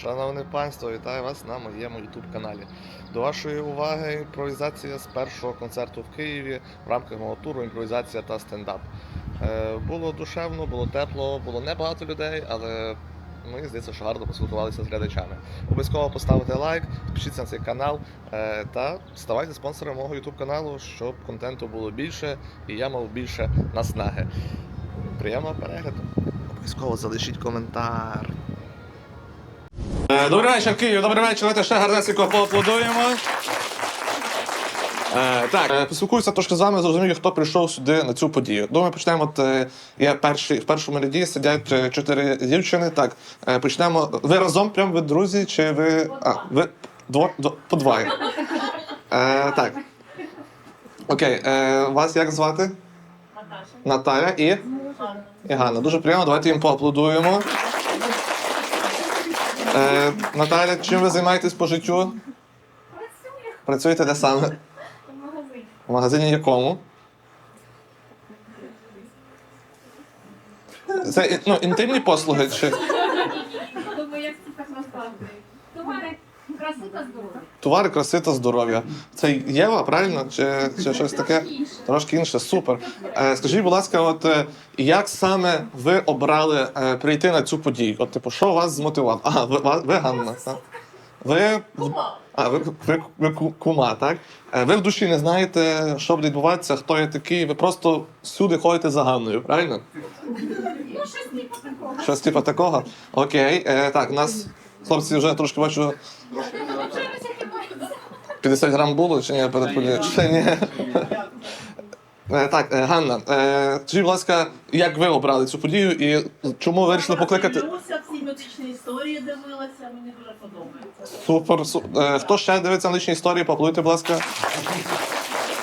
Шановне панство, вітаю вас на моєму YouTube каналі. До вашої уваги імпровізація з першого концерту в Києві в рамках мого туру імпровізація та стендап. Е, було душевно, було тепло, було небагато людей, але мені здається, що гарно поспілкувалися з глядачами. Обов'язково поставте лайк, підпишіться на цей канал е, та ставайте спонсором мого YouTube каналу, щоб контенту було більше і я мав більше наснаги. Приємного перегляду! Обов'язково залишіть коментар. Е, Добрий вечір, Київ, добрий вечір. Давайте ще гарнесенько поаплодуємо. Е, так, е, поспілкуюся трошки з вами, зрозумію, хто прийшов сюди на цю подію. Думаю, почнемо. От, е, є перші, в першому ряді сидять чотири дівчини. Так, е, почнемо. Ви разом, прям ви друзі, чи ви. А, ви дво, дво, по. Е, так. Окей, е, вас як звати? Наташа. Наталя і. І Ганна. Дуже приємно, давайте їм поаплодуємо. Е, Наталя, чим ви займаєтесь по життю? Працюю. Працюєте де саме? в магазині. В магазині якому? Це ну, інтимні послуги чи Думаю, як це так насправді. Товари краси та здоров'я. товари краси та здоров'я. Це Єва, правильно? Чи, чи щось таке? Трошки інше, супер. Е, скажіть, будь ласка, от е, як саме ви обрали е, прийти на цю подію? От, типу, що вас змотивувало? Ага, ви, ви Ганна, так? Ви Кума. А, ви, ви, ви кума, так? Е, Ви в душі не знаєте, що буде відбуватися, хто я такий, ви просто всюди ходите за Ганною, правильно? Ну, щось типу такого. Щось типу такого. Окей. Е, так, у нас хлопці вже трошки бачу Навчилися 50 грам було, чи ні, перед подією? Ні. Е, так, е, Ганна, е, скажіть, будь ласка, як ви обрали цю подію і чому ви вирішили покликати? Дивилася, всі медичні історії дивилася, мені дуже подобається. Супер. су- е, Хто ще дивиться на личні історії, поаплодуйте, будь ласка.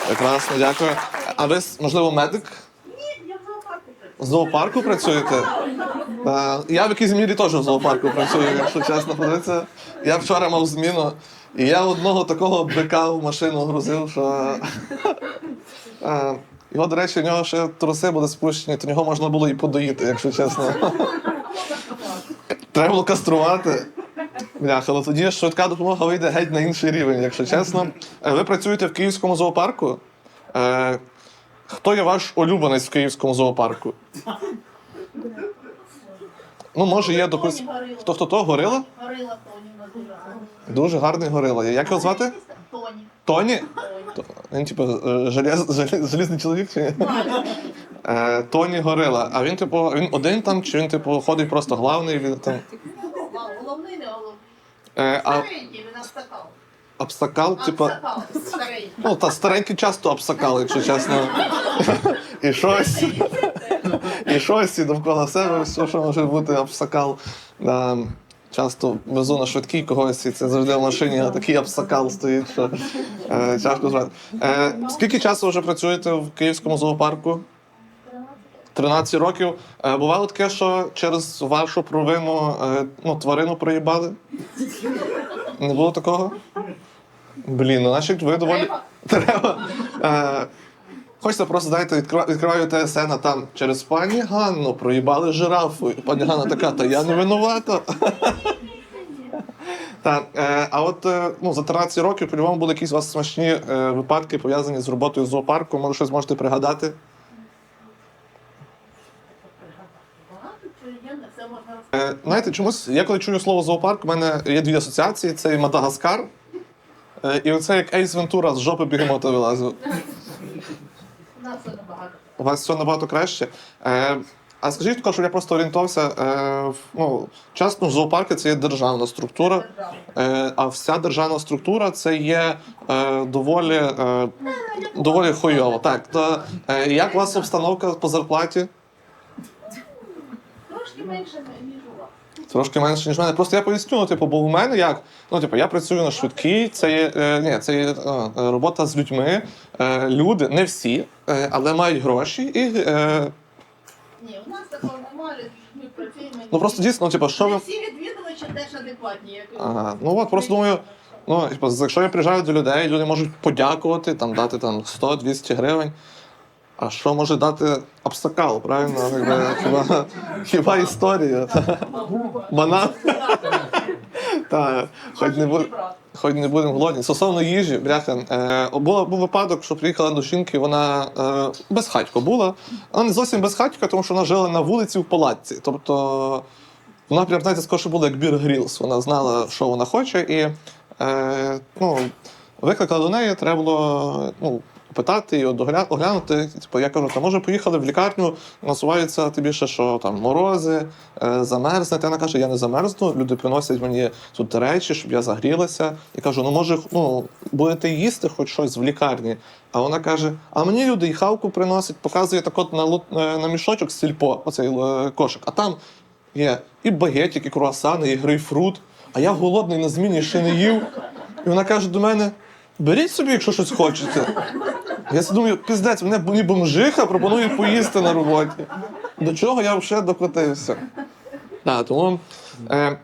Прекрасно, дякую. А ви, можливо, медик? Ні, я в зоопарку працюю. В зоопарку працюєте? Я в якійсь мірі теж в зоопарку працюю, якщо чесно подивитися. Я вчора мав зміну, і я одного такого бика в машину грузив, що. Його, до речі, у нього ще труси були спущені, то нього можна було і подоїти, якщо чесно. Треба було каструвати. Бляха, але тоді швидка допомога вийде геть на інший рівень, якщо чесно. Е, Ви працюєте в Київському зоопарку. Е, Хто є ваш улюбленець в Київському зоопарку? Ну, може, є допустим. Тоні. Хто хто то? Горила? Горила Тоні дуже гарний горила. Як його звати? Тоні. Тоні? Тоні. То- Він, типу, е, желез, желез, залізний чоловік чи ні? Е, Тоні Горила. А він, типу, він один там, чи він, типу, ходить просто главний? Він там. Головний не головний. Е, а Старенький, він обсакав. абсакал, типу. Старенький. Ну, та старенькі часто абсакали, якщо чесно. І щось. І щось, і довкола себе, все, що може бути абсакал. Да, часто везу на швидкій когось, і це завжди в машині, а такий абсакал стоїть, що е, тяжко звати. Е, скільки часу вже працюєте в Київському зоопарку? 13 років. Е, бувало таке, що через вашу провину е, ну, тварину проїбали? Не було такого? Блін, ну значить ви доволі. Треба. Треба. Е, хочеться просто, знаєте, відкриваю, відкриваю ТСН, а там через пані Ганну проїбали жирафу. Пані Ганна така, та я не винувата. Так, е, а от е, ну, за 13 років по-любому були якісь у вас смачні е, випадки пов'язані з роботою зоопарку. Може, щось можете пригадати? Е, знаєте, чомусь я коли чую слово зоопарк, у мене є дві асоціації: це і Мадагаскар. Е, і оце як Ейс Вентура з жопи бігемота вилазив. Все набагато. У вас все набагато краще. Е, а скажіть також, щоб я просто орієнтувався. Е, ну, часто в зоопарки це є державна структура, е, а вся державна структура це є е, доволі, е, доволі хуйово. Так, то е, як у вас обстановка по зарплаті? Трошки менше, ніж. Трошки менше, ніж в мене. Просто я поясню, ну, типу, бо у мене як? Ну, типу, я працюю на швидкій, це є, е, ні, це є е, робота з людьми. Е, люди, не всі, е, але мають гроші і. Е, Ні, у нас такого немає, ми працюємо. ну просто дійсно, типу, що Не ви. всі відвідувачі теж адекватні, як ви. Ага, ну от просто думаю, ну, типу, якщо я приїжджаю до людей, люди можуть подякувати, там, дати там, 100-200 гривень. А що може дати абсакал, правильно? Хіба, історія? Банан. Хоч не будемо голодні. Стосовно їжі, бляха, е, був випадок, що приїхала до жінки, вона е, безхатько була. Вона не зовсім безхатька, тому що вона жила на вулиці в палатці. Тобто вона прям, знаєте, скоріше була як бір Грілс. Вона знала, що вона хоче, і е, ну, викликала до неї, треба було ну, питати і оглянути. Типу, я кажу, та може поїхали в лікарню, насуваються тобі ще, що там морози, е, замерзнете. Вона каже, я не замерзну, люди приносять мені тут речі, щоб я загрілася. Я кажу, ну може, ну, будете їсти хоч щось в лікарні. А вона каже: а мені люди і хавку приносять, показує так от на, е, на мішочок сільпо, оцей е, кошик. А там є і багетик, і круасани, і грейпфрут. А я голодний на зміні ще не їв. І вона каже до мене: беріть собі, якщо щось хочете. Я думаю, піздець, мене мені бомжиха пропонує поїсти на роботі. До чого я вже докотився? Так, тому. Е,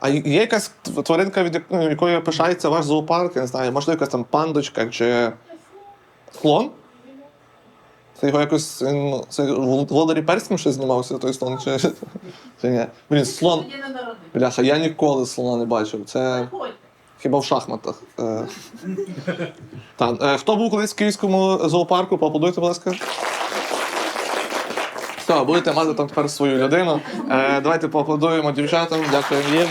а є якась тваринка, від ну, якої пишається ваш зоопарк, я не знаю, можливо, якась там пандочка чи слон? Це його якось він, це володарі перським ще знімався той слон, чи, чи ні? Блін, слон. Бляха, я ніколи слона не бачив. Це. Хіба в шахматах. Е, так, е, хто був колись в київському зоопарку? Поаплодуйте, будь ласка. Все, будете мати там тепер свою людину. Е, давайте поаплодуємо дівчатам, дякуємо їм.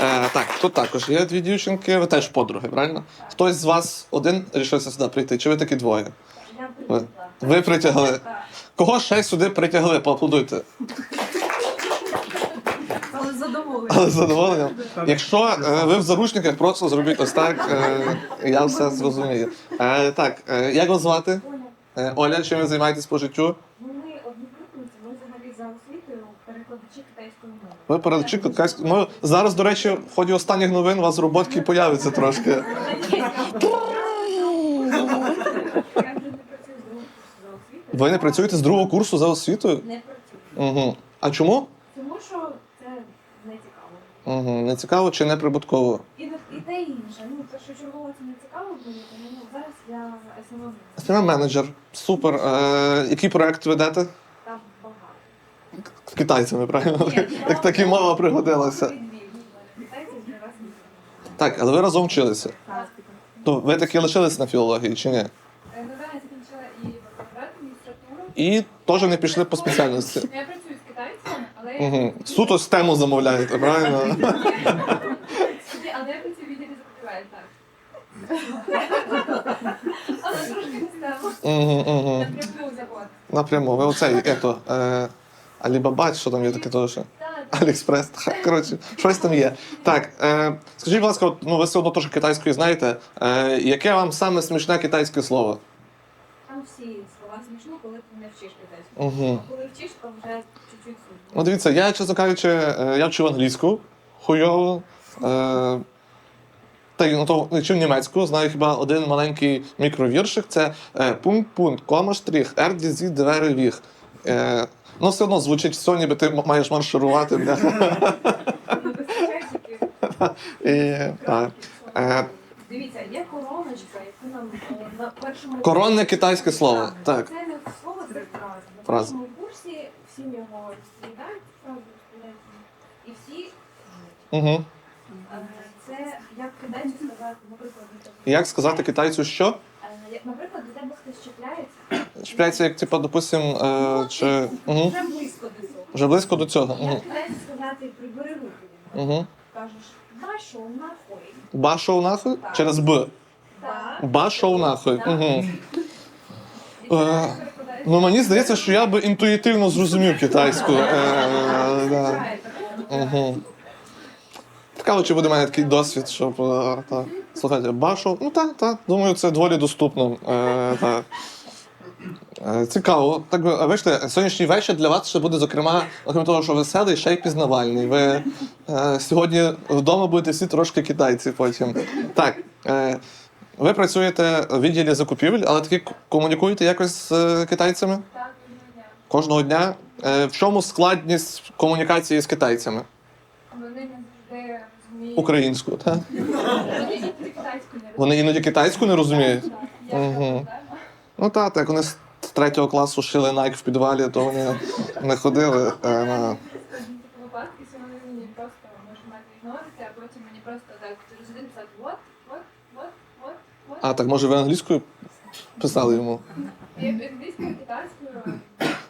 Е, так, тут також є дві дівчинки, ви теж подруги, правильно? Хтось з вас один рішився сюди прийти, чи ви такі двоє? Я Ви, ви притягли. Кого ще сюди притягли? Поаплодуйте. Але задоволення. Але з задоволенням. Якщо е, ви в заручниках, просто зробіть ось так, е, я все зрозумію. Е, так, е, як вас звати? Оля, Е, Оля, чим ви займаєтесь по життю? ну ми взагалі за освітою перекладачі китайської мови. Ви передачі китайської мови. Зараз, до речі, в ході останніх новин у вас роботки появиться трошки. Я вже не працюю з другого курсу за освітою. Ви не працюєте з другого курсу за освітою? Не працюю. Угу. А чому? Тому що це не цікаво. Угу. Не цікаво чи не прибутково? І, не- і те і інше. Ну, першочергово це не цікаво буде, тому ну, зараз я СММ. СММ менеджер. Супер. Е, який проект ведете? Там багато. З китайцями, правильно? Ні, Так, так і мова пригодилася. Китайці не Так, але ви разом вчилися. Так. То ви таки лишились на філології чи ні? Е, Ну, да, я закінчила і бакалаврат, і магістратуру. І теж не пішли по спеціальності. Ну, Я з китайцями, але я Угу. Суто з тему замовляєте, правильно? але я працюю в відділі закупівель, так. Але трошки не стало. Напряму завод. Напряму. Ви оцей, ето, е, Алібаба, що там є таке теж? Аліекспрес. Коротше, щось там є. Так, е, скажіть, будь ласка, от, ну ви все одно теж китайською знаєте. Е, яке вам саме смішне китайське слово? там всі слова смішно, коли ти не вчиш китайську. Угу. Коли вчиш, то вже. Ну, дивіться, я, чесно кажучи, е, я вчив англійську, хуйово. Е, та й ну, то не вчив німецьку, знаю хіба один маленький мікровіршик. Це е, пункт, пункт, кома, штрих, ер, дізі, двері, віг. Е, ну, все одно звучить все, ніби ти маєш марширувати. Ну, тільки І, так. Е, Дивіться, є короночка, яку нам е, на першому коронне китайське слово. Так. Це не слово, це фраза. На Фраза. першому курсі всім його розповідають фразу. І всі Угу. е, це як китайцю сказати, наприклад. Як сказати китайцю що? Е, як, Наприклад, до тебе хтось чіпляється, Чіпляється, як, типу, допустим, е, чи. Угу. вже близько до цього. Вже близько до цього. Угу. Як китайцю сказати, прибери руки від мене. Угу. Кажеш, башов нахуй. Башов нахуй? Через Б. Так. Башов нахуй. Угу. І це перекладається. Ну мені здається, що я би інтуїтивно зрозумів китайську. Е. Цікаво, чи буде в мене такий досвід, щоб. е, та. Слухайте, башов. Ну так, так. Думаю, це доволі доступно. Е, та. Е, Цікаво. Так, би, а сьогоднішній вечір для вас ще буде, зокрема, окрім того, що веселий, ще й пізнавальний. Ви е, сьогодні вдома будете всі трошки китайці потім. Так. Е, ви працюєте в відділі закупівель, але таки комунікуєте якось з е, китайцями Так, кожного дня. кожного дня. Е, в чому складність комунікації з китайцями? Вони не розуміють. Українською, так? Вони іноді китайську не Вони іноді китайську не розуміють. Ну так, так вони з третього класу шили Nike в підвалі, то вони не ходили. Е, на... Випадки, що вони мені просто просто можу мати ігнорити, а потім мені просто так завжди писати вот, вот, вот, вот, вот. А, так може ви англійською писали йому? Англійською, китайською,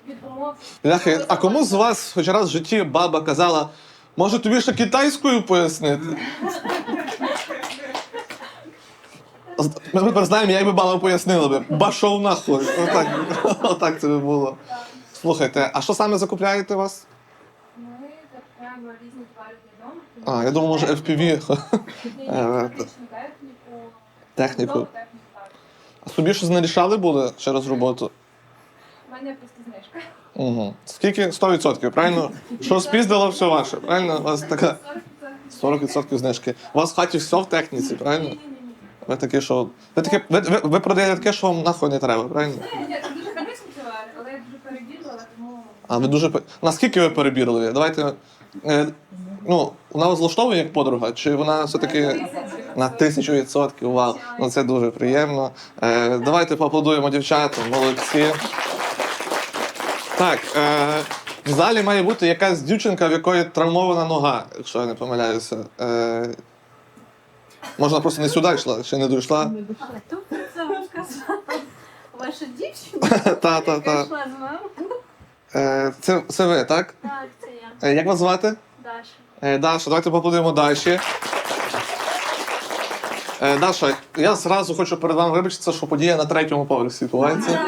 від умов. Бляхи, а кому з вас хоч раз в житті баба казала, може тобі ще китайською пояснити? Ми тепер знаємо, як би баба пояснила би. Башов нахуй. Отак, отак це би було. Слухайте, а що саме закупляєте у вас? Ми закупляємо різні твари для дому. А, я думав, може FPV. Ні, ні, Е, технічну техніку. Техніку. А собі щось нарішали були через роботу? У мене просто знижка. Угу. Скільки? 100%, правильно? Що спіздило, все ваше, правильно? У вас така 40%. 40% знижки. У вас в хаті все в техніці, правильно? Ви такі, що. Ви, таке, ви, ви, ви продаєте таке, що вам нахуй не треба, правильно? Дуже але я дуже перебірила, тому А ви дуже. пе- Наскільки ви перебірливі? Давайте. Е, ну, вона вас влаштовує як подруга, чи вона все-таки на тисячу відсотків? Вау. Ну це дуже приємно. Е, давайте поаплодуємо дівчатам, молодці. Так, е, в залі має бути якась дівчинка, в якої травмована нога, якщо я не помиляюся. Е, можна просто не сюди йшла, ще не дійшла. Але тут це вам сказала. Ваша дівчина Та, та, яка та. йшла з вами? Е, це, це ви, так? Так, це я, Е, як вас звати? Даша. Е, Даша, давайте поаплодуємо Даші. Е, Даша, я зразу хочу перед вами вибачитися, що подія на третьому поверсі відбувається.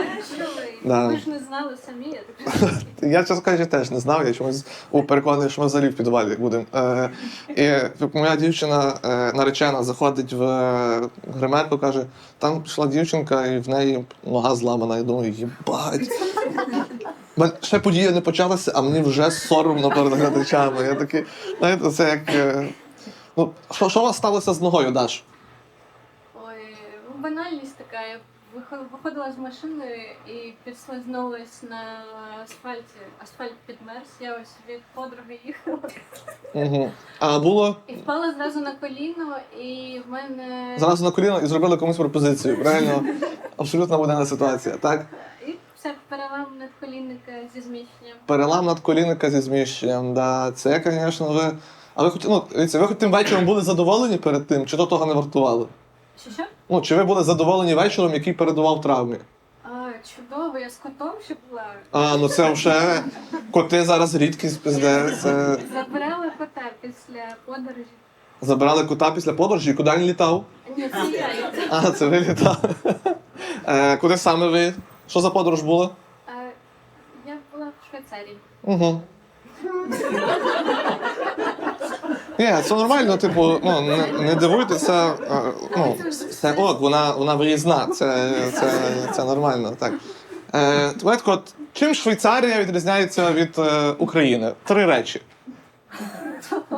Да. Ви ж не знали самі, я так розумію. Я, чесно кажучи, теж не знав, я чомусь був переконаний, що ми взагалі в підвалі будемо. Е, і моя дівчина е, наречена заходить в е, гримерку, каже, там пішла дівчинка, і в неї нога зламана. Я думаю, їбать. Мен- Ще подія не почалася, а мені вже соромно перед глядачами. Я такий, знаєте, це як. е, Ну, що, що у вас сталося з ногою, Даш? Банальність така. Я виходила з машини і підслизнулась на асфальті. Асфальт підмерз. Я ось від подруги їхала. Угу. А було І впала зразу на коліно, і в мене. зразу на коліно і зробили комусь пропозицію. Правильно? Абсолютно буденна ситуація, так? І все перелам надколінника зі зміщенням. Перелам надколінника зі зміщенням, да. Це, звісно, ви. А ви хоч, ну, ви хоч тим вечором були задоволені перед тим, чи то того не вартувало? Що що? Ну, чи ви були задоволені вечором, який передував травмі? А, чудово, я з котом ще була. А, ну це вже коти зараз рідкість пізде. Це Забрала кота після подорожі. забрали кота після подорожі, куди він літав? Ні, це я. А, це ви літали. Е, куди саме ви? Що за подорож була? А, я була в Швейцарії. Угу. Ні, це нормально, типу, ну, не, не дивуйтеся. е, Ну, це ок, вона, вона виїзна, це, це, це нормально. Так. Е, от, чим Швейцарія відрізняється від е, України? Три речі. А,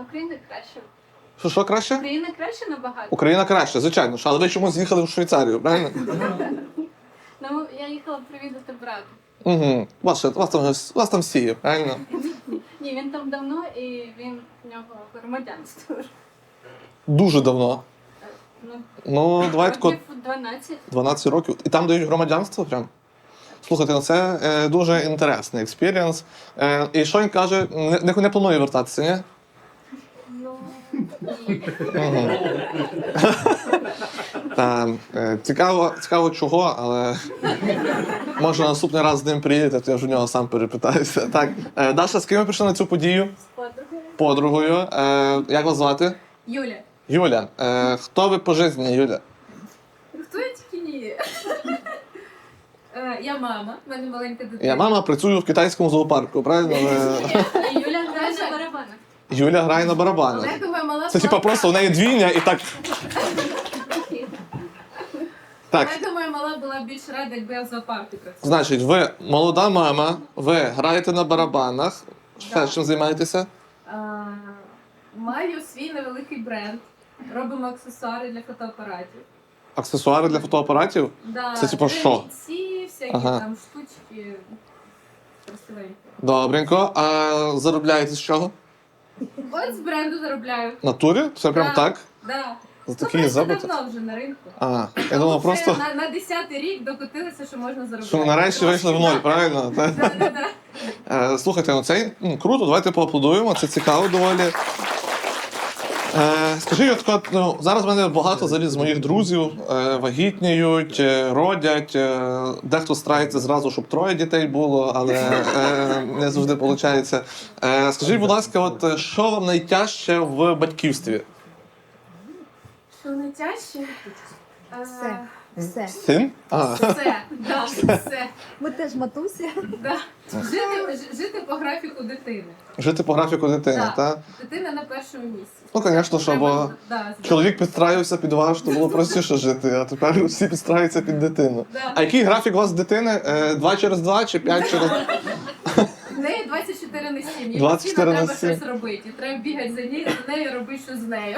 Україна краще. Що, що краще? Україна краще набагато. Україна краще, звичайно. Але ви чомусь їхали в Швейцарію, правильно? Ну, я їхала привідати брата. Угу. Вас, вас, там, вас там всі є, правильно? Ні, він там давно і він в нього громадянство. Дуже давно. Ну, Ну, давайте от років 12. 12 років. І там дають громадянство прям. Слухайте, ну це е, дуже інтересний експірієнс. Е, і що він каже, не, не, не планує вертатися, ні? Ну, ні. Та, е, цікаво, цікаво чого, але може наступний раз з ним приїдете, то я вже в нього сам перепитаюся. Так, е, Даша, з ким ви прийшли на цю подію? З подругою. Подругою. Е, як вас звати? Юля, Юля. Е, хто ви по житті, Юля? хто я тільки ні? Е, Я мама, в мене маленька дитина. Я мама працюю в китайському зоопарку, правильно? Ви- І Юля грає на барабанах. Юля грає на барабанах. Мала Це типа просто у неї двійня і так. Так, Я думаю, мала була більш рада, якби я в зоопарку працювала. значить, ви молода мама, ви граєте на барабанах. Ще Да. чим займаєтеся? А, Маю свій невеликий бренд. Робимо аксесуари для фотоапаратів. Аксесуари для фотоапаратів? Да, Це типу що? ремінці, всякі Ага. там штучки. Красивенькі. Добренько. А заробляєте з чого? От з бренду заробляю. Натурі? Все прям Да. так? Да. За Ну, такі просто давно вже на ринку. А, я думав, просто на, на 10-й рік докотилися, що можна заробляти. що нарешті вийшли в ноль, правильно? Так? Е, Слухайте, ну це м, круто, давайте поаплодуємо, це цікаво доволі. Е, скажи, от, ну, зараз в мене багато взагалі з моїх друзів е, вагітніють, родять. Дехто старається зразу, щоб троє дітей було, але не завжди виходить. Скажіть, будь ласка, от що вам найтяжче в батьківстві? Що найтяжче? Е, Все. Все. Син? А, Все, да, все. Ми теж матусі. Да. Жити, ж- жити по графіку дитини. жити по графіку дитини, Так. так? Дитина на першому місці. Ну, звісно, що, бо Треба, да, чоловік підстраювався під вас, то було простіше жити, а тепер всі підстраюються під дитину. Да. А який графік у вас дитини? Е, Два через два чи п'ять через. В неї 24 на 7. Їй 24 на постійно 7. треба щось робити. І Треба бігати за нею, за нею робити щось з нею.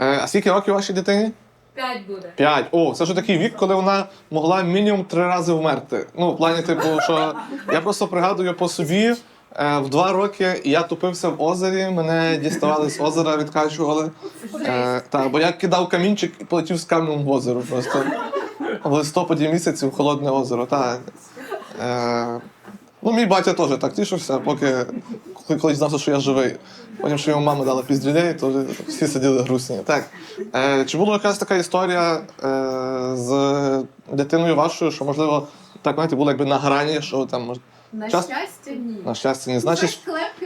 Е, А скільки років вашій дитині? 5 буде. П'ять. О, це ж такий вік, коли вона могла мінімум три рази вмерти. Ну, в плані, типу, що я просто пригадую по собі. е, В два роки я тупився в озері, мене діставали з озера, відкачували. Е, та, бо я кидав камінчик і полетів з камнем в озеро просто. В листопаді місяці в холодне озеро. Та. Е, ну, мій батя теж так тішився, поки коли- колись знав, що я живий. Потім, що йому мама дала піздюлей, то всі сиділи грустні. Так. Е, чи була якась така історія е, з дитиною вашою, що, можливо, так знаєте, було якби на грані, що там мож- На Час- щастя, ні. на щастя, ні. Значить,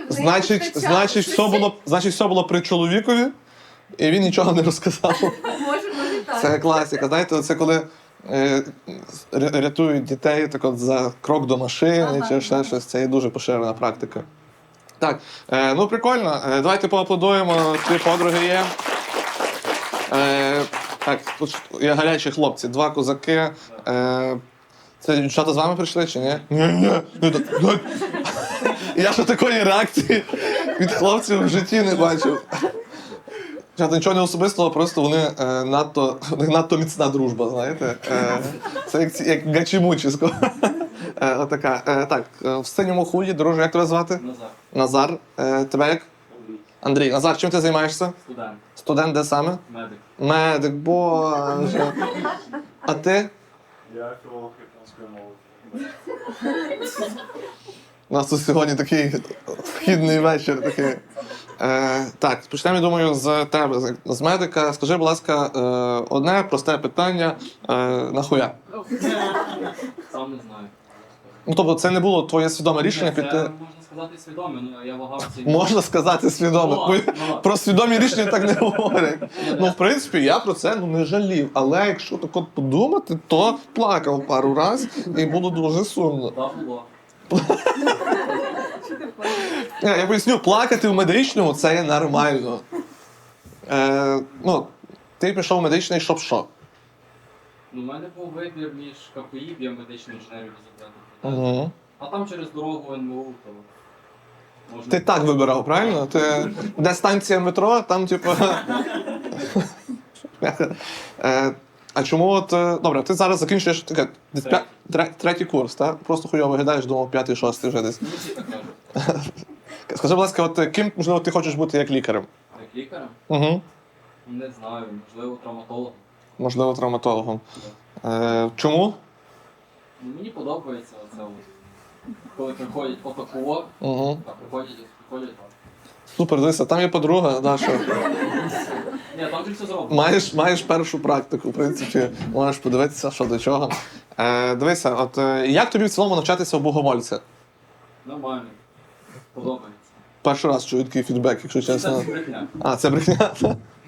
значить, значить, все було, значить, все було при чоловікові, і він нічого не розказав. Може, може так. Це класика. Знаєте, це коли е, рятують дітей так от за крок до машини Ага. чи ще щось. Це є дуже поширена практика. Так, е, ну прикольно. Е, давайте поаплодуємо. Ті подруги є. Е, так, тут є гарячі хлопці, два козаки. Е, це дівчата з вами прийшли чи ні? Ні. Ну, ну. Я ще такої реакції від хлопців в житті не бачив. Чат, нічого не особистого, просто вони е, надто, у них надто міцна дружба, знаєте. Е, це як, ці- як гачімучі. Е, отака. Е, так, е, в синьому худі, друже, як тебе звати? Назар. Назар. Е, тебе як? Андрій. Назар, чим ти займаєшся? Студент. Студент де саме? Медик. Медик, боже. А ти? Я філолог японської мови. У нас тут сьогодні такий вхідний вечір. Такий. Е, так, почнемо, я думаю, з тебе, з- з медика. Скажи, будь ласка, е, одне просте питання: е, нахуя? Сам не знаю. Ну, тобто, це не було твоє свідоме рішення Це піти. можна сказати свідоме, ну я вагався. Можна сказати. Ну, ну, ладно. Про свідомі рішення так не говорять. Ну, в принципі, я про це ну, не жалів. Але якщо так от подумати, то плакав пару разів і було дуже сумно. Та було. Ні, Я поясню, плакати в медичному це є нормально. Е, ну, ти пішов в медичний, щоб що? Ну, у мене був вибір між КПІ, біомедичною інженерією результату. Угу. А там через дорогу НМУ, то. Ти так вибирав, правильно? Ти, де станція метро, там, типу. е, а чому от. е, Добре, ти зараз закінчуєш таке, третій курс, так? Просто хуйово виглядаєш, думав, п'ятий, шостий вже десь. Скажи, будь ласка, от е, ким, можливо, ти хочеш бути як лікарем? Як лікарем? Угу. Не знаю, можливо, травматологом. Можливо, травматологом. Е, чому? Ну, мені подобається оце от. Коли приходять отакого, Угу. а приходять, приходять. а- Супер, дивися, там є подруга, Даша. Ні, там же все зроблено. Маєш, маєш першу практику, в принципі, можеш подивитися, що до чого. Е, дивися, от е, як тобі в цілому навчатися у богомольця? Нормально. Подобається. Перший раз чую такий фідбек, якщо Це чесно. брехня. А, це брехня.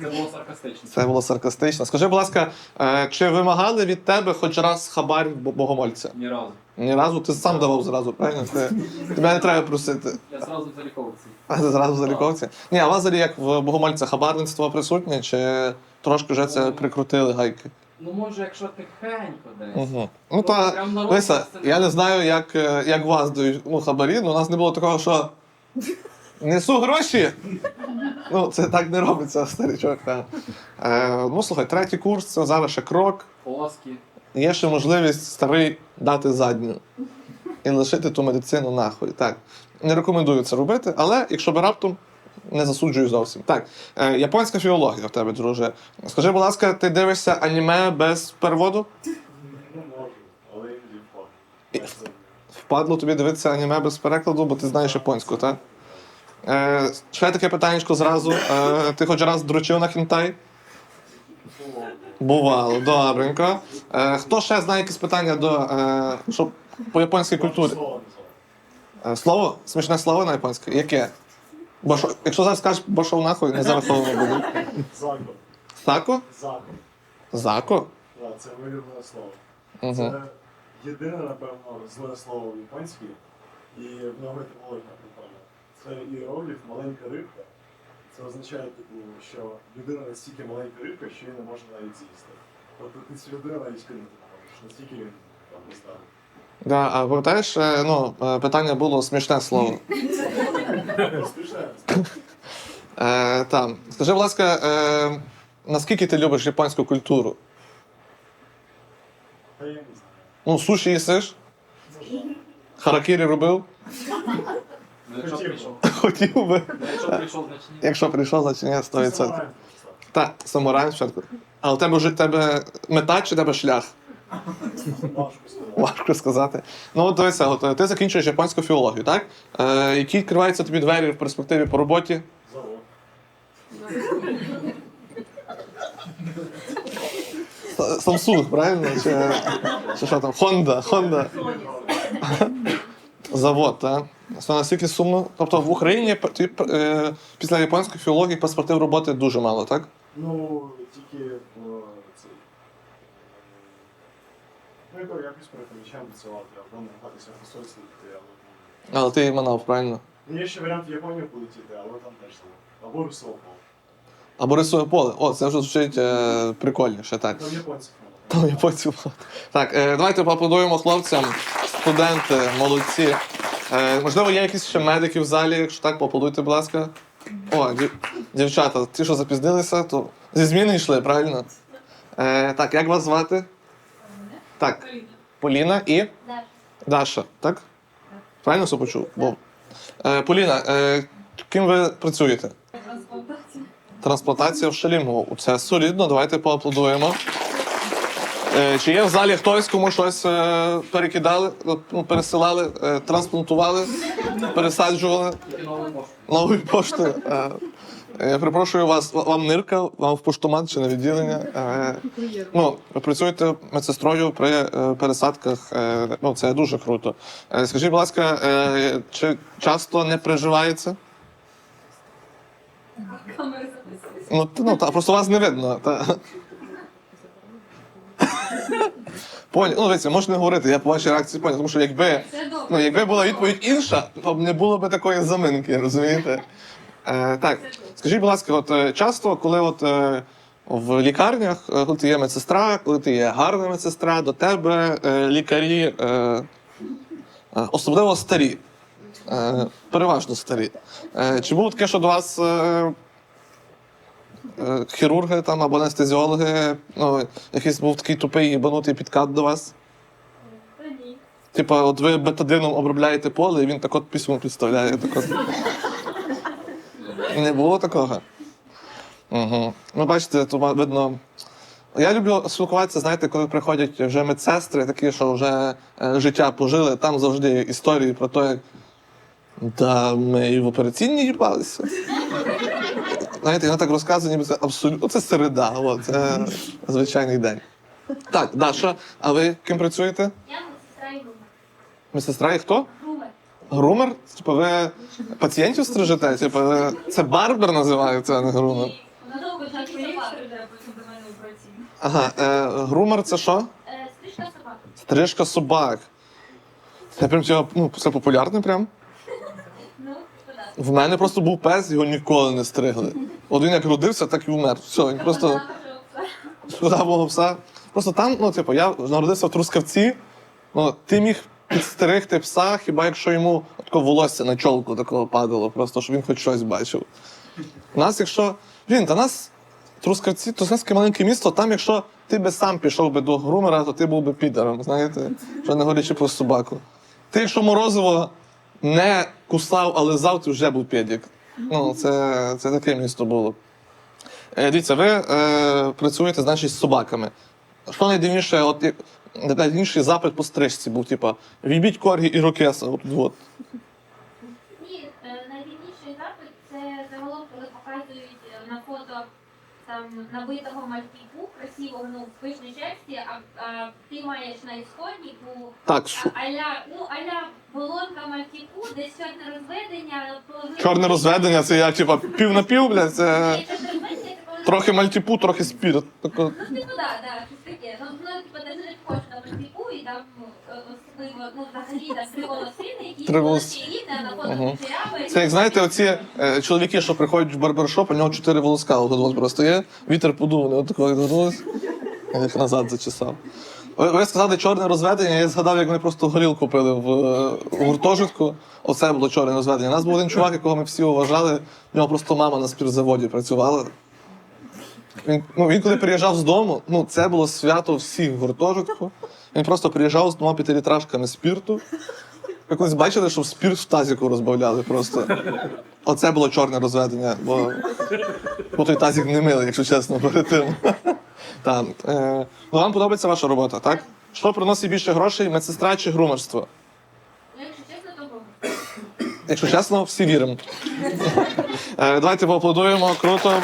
Це було саркастично. Це було саркастично. Скажи, будь ласка, е, чи вимагали від тебе хоч раз хабар бо- богомольця? Ні разу. Ні разу ти сам давав зразу, правильно? Ти, тебе не треба просити. Я зразу в заліковці. А ти зразу заліковці? Ні, а у вас взагалі як в богомольця хабарництво присутнє, чи трошки вже це прикрутили гайки? Ну може, якщо тихенько десь. Угу. Ну та прям на Лиса, це я не- знаю, як, е, як вас дають ну, хабарі, але у нас не було такого, що несу гроші. Ну, це так не робиться, старичок. Та. Е, ну, слухай, третій курс це зараз ще крок. Плоскі. Є ще можливість старий дати задню і лишити ту медицину нахуй. Так. Не рекомендую це робити, але якщо би раптом не засуджую зовсім. Так, е, японська філологія в тебе, друже. Скажи, будь ласка, ти дивишся аніме без переводу? Не можу, але іноді впав. Впадло тобі дивитися аніме без перекладу, бо ти знаєш японську, так? Е, ще таке питаннячко зразу. Е, ти хоч раз дрочив на хінтай? Бувало, добренько. Е, хто ще знає якісь питання до е, що, по японській культурі? Слово слово. Е, слово? Смішне слово на японське? Яке? Бо що, якщо зараз скажеш, бо що нахуй, не зараховано буде. Зако. Сако? Зако. Зако? Да, це виявлене слово. Угу. Це єдине, напевно, зле слово в японській, і в нього етимологія. Це іерогліф маленька рибка. Це означає, типу, що людина настільки маленька рибка, що її не можна навіть з'їсти. Тобто ти цю людину навіть кинути не можеш, настільки він там поставив. Да, а пам'ятаєш, е, ну, е, питання було смішне слово. Смішне. Е, там. Скажи, будь ласка, е, наскільки ти любиш японську культуру? Та я не знаю. Ну, суші їсиш? Харакірі робив? Ну, якщо Хотів. прийшов. Хотів би. Якщо прийшов, значить ні. Якщо прийшов, значить ні, 100%. Так, самурай спочатку. А у тебе вже тебе мета чи тебе шлях? Важко сказати. Ну, от дивися, от, е, ти закінчуєш японську філологію, так? Е, які відкриваються тобі двері в перспективі по роботі? Samsung, правильно? Чи, чи що там? Honda, Honda. Завод, так? Це настільки сумно. Тобто в Україні ти, е, після японської філології перспектив роботи дуже мало, так? Ну, тільки в цей. Ну, яко- якось перекладачем працювати, або намагатися в посольстві піти, але. Але ти манав, правильно? Ну, є ще варіант в Японію полетіти, але там теж там. Або Русово. Або рисує поле. О, це вже звучить е, прикольніше, так. Там японців. мало. Там японців. Так, е, давайте поаплодуємо хлопцям. Студенти, молодці. Е, можливо, є якісь ще медики в залі, якщо так, поаплодуйте, будь ласка. О, дів- дівчата, ті, що запізнилися, то зі зміни йшли, правильно? Е, так, як вас звати? Так. Поліна і Даша. Даша, так? Правильно все почув? Бо... Е, Поліна, е, ким ви працюєте? Трансплантація в Шаліму. Це солідно, давайте поаплодуємо. Е, Чи є в залі хтось, кому щось е, перекидали, ну, пересилали, е, трансплантували, пересаджували новою поштою? Я перепрошую вас, вам нирка, вам в поштомат чи на відділення. Ну, ви працюєте медсестрою при пересадках. Ну, це дуже круто. Скажіть, будь ласка, чи часто не приживається? Ну, ну та, просто вас не видно. Та. Поняв. Ну, дивіться, можна не говорити, я по вашій реакції поняв, тому що якби, ну, якби була відповідь інша, то б не було б такої заминки, розумієте? Е, так, скажіть, будь ласка, от е, часто, коли от е, в лікарнях, е, коли ти є медсестра, коли ти є гарна медсестра, до тебе е, лікарі, е, е, особливо старі, е, переважно старі. Е, чи було таке, що до вас е, хірурги там або анестезіологи, ну, якийсь був такий тупий їбанутий підкат до вас? Ні. Типа, от ви бетадином обробляєте поле, і він так от письмо підставляє. Так от. Не було такого? Угу. Ну, бачите, то видно. Я люблю спілкуватися, знаєте, коли приходять вже медсестри, такі, що вже е, життя пожили, там завжди історії про те, як да, ми і в операційній їбалися. Знаєте, я так розказую, ніби це абсолютно це середа, от, це звичайний день. Так, Даша, а ви ким працюєте? Я медсестра і грумер. Медсестра і хто? Грумер. Грумер? Типу ви пацієнтів стрижете? Типу, ви- це барбер називається, а не грумер. Вона довго так приїхала, потім до мене операційно. Ага, е, грумер це що? Е, Стрижка собака. Стрижка собак. Це прям цього, ну, це популярне прям. В мене просто був пес, його ніколи не стригли. От він як родився, так і вмер. Все, він просто шкода мого пса. Просто там, ну, типу, я народився в Трускавці, ну, ти міг підстерегти пса, хіба якщо йому тако волосся на чолку такого падало, просто щоб він хоч щось бачив. У нас, якщо. Він, та нас Трускавці, Трускавське маленьке місто, там, якщо ти би сам пішов би до грумера, то ти був би підером, знаєте, що не говорячи про собаку. Ти, якщо морозиво не кусав, але завтра вже був підік. Ну, це, це таке місто було. Е, дивіться, ви е, працюєте, значить, з собаками. Що найдивніше, от найдивніший запит по стрижці був, типа, вібіть коргі і рокеса. От, от. Ні, е, найбільший запит це загалом, коли показують е, на фото там набитого мальтіпу, красивого, ну, в пишній шерсті, а, а ти маєш на ісходнику Так, а- що, аля, ну, аля болонка мальтіпу, десь чорне розведення, половина... чорне розведення, це як, типа, пів на пів, блядь, це Ні, трохи мальтіпу, трохи спірт. Тако. Ну, типу, да, да, щось таке. Ну, ну, типу, ти не хочеш на мальтіпу, і там, е, ну, взагалі, там, три волосини, Три волос-. Це як знаєте, оці е, чоловіки, що приходять в барбершоп, у нього чотири волоска, от от просто є, вітер подув, вони отако відвернулись, я їх назад зачесав. Ви, ви сказали чорне розведення, я згадав, як вони просто горілку пили в, е, гуртожитку. Оце було чорне розведення. У нас був один чувак, якого ми всі вважали, в нього просто мама на спіртзаводі працювала. Він, ну, він коли приїжджав з дому, ну це було свято всіх в гуртожитку. Він просто приїжджав з двома п'ятилітражками спірту. Ви колись бачили, що спірт в тазіку розбавляли просто. Оце було чорне розведення, бо, бо той тазік не милий, якщо чесно, перед тим. Так. Е, ну, вам подобається ваша робота, так? Що приносить більше грошей, медсестра чи грумерство? Ну, якщо чесно, то Якщо чесно, всі віримо. Е, давайте поаплодуємо, круто.